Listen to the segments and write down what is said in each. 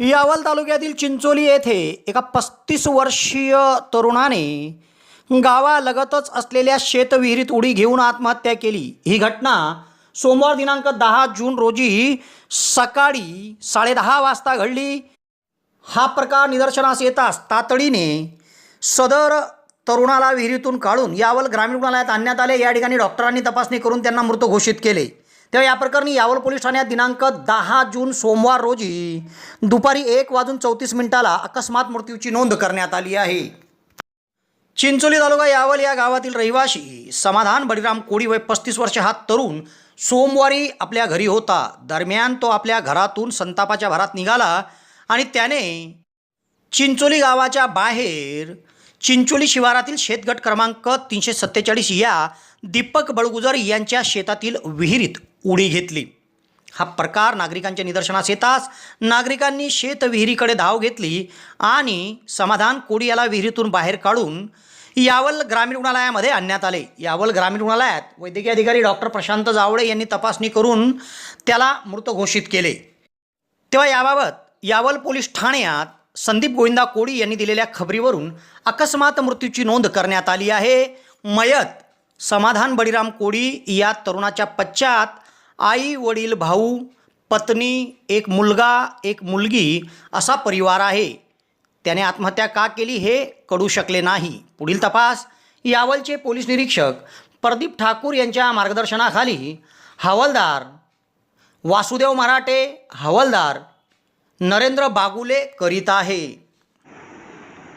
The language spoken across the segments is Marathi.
यावल तालुक्यातील चिंचोली येथे एका पस्तीस वर्षीय तरुणाने गावालगतच असलेल्या शेतविहिरीत उडी घेऊन आत्महत्या केली. ही घटना सोमवार दिनांक दहा जून रोजी सकाळी साडेदहा वाजता घडली. हा प्रकार निदर्शनास येताच तातडीने सदर तरुणाला विहिरीतून काढून यावल ग्रामीण रुग्णालयात आणण्यात आले. या ठिकाणी डॉक्टरांनी तपासणी करून त्यांना मृत घोषित केले. तेव्हा या प्रकरणी यावल पोलीस ठाण्यात दिनांक दहा जून सोमवार रोजी दुपारी एक वाजून चौतीस मिनिटाला अकस्मात मृत्यूची नोंद करण्यात आली आहे. चिंचोली तालुका यावल या गावातील रहिवाशी समाधान बळीराम कोळी वय पस्तीस वर्ष हा तरुण सोमवारी आपल्या घरी होता. दरम्यान तो आपल्या घरातून संतापाच्या भरात निघाला आणि त्याने चिंचोली गावाच्या बाहेर चिंचोली शिवारातील शेतगट क्रमांक तीनशे सत्तेचाळीस या दीपक बळगुजर यांच्या शेतातील विहिरीत उडी घेतली. हा प्रकार नागरिकांच्या निदर्शनास येताच नागरिकांनी शेतविहिरीकडे धाव घेतली आणि समाधान कोडी याला विहिरीतून बाहेर काढून यावल ग्रामीण रुग्णालयामध्ये आणण्यात आले. यावल ग्रामीण रुग्णालयात वैद्यकीय अधिकारी डॉक्टर प्रशांत जावळे यांनी तपासणी करून त्याला मृत घोषित केले. तेव्हा याबाबत यावल पोलीस ठाण्यात संदीप गोविंदा कोडी यांनी दिलेल्या खबरीवरून अकस्मात मृत्यूची नोंद करण्यात आली आहे. मयत समाधान बळीराम कोडी या तरुणाच्या पश्चात आई वडील भाऊ पत्नी एक मुलगा एक मुलगी असा परिवार आहे. त्याने आत्महत्या का केली हे कळू शकले नाही. पुढील तपास. यावलचे पोलीस निरीक्षक प्रदीप ठाकूर यांच्या मार्गदर्शनाखाली हवालदार वासुदेव मराठे हवालदार नरेंद्र बागुले करीत आहे.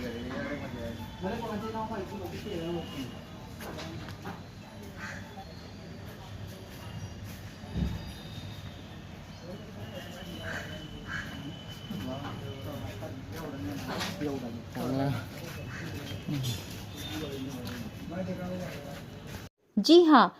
Boleh kalau nanti nongkrong itu mau kecil ya mungkin. जी हाँ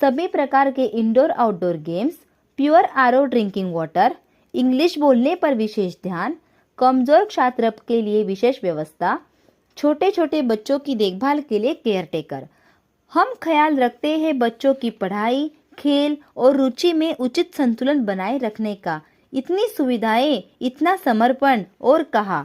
सभी प्रकार के indoor outdoor games pure are drinking water English बोलने पर विशेष ध्यान, कमज़ोर छात्र के लिए विशेष व्यवस्था छोटे छोटे बच्चों की देखभाल के लिए केयर टेकर हम ख्याल रखते हैं बच्चों की पढ़ाई, खेल और रुचि में उचित संतुलन बनाए रखने का। इतनी सुविधाएँ, इतना समर्पण और कहा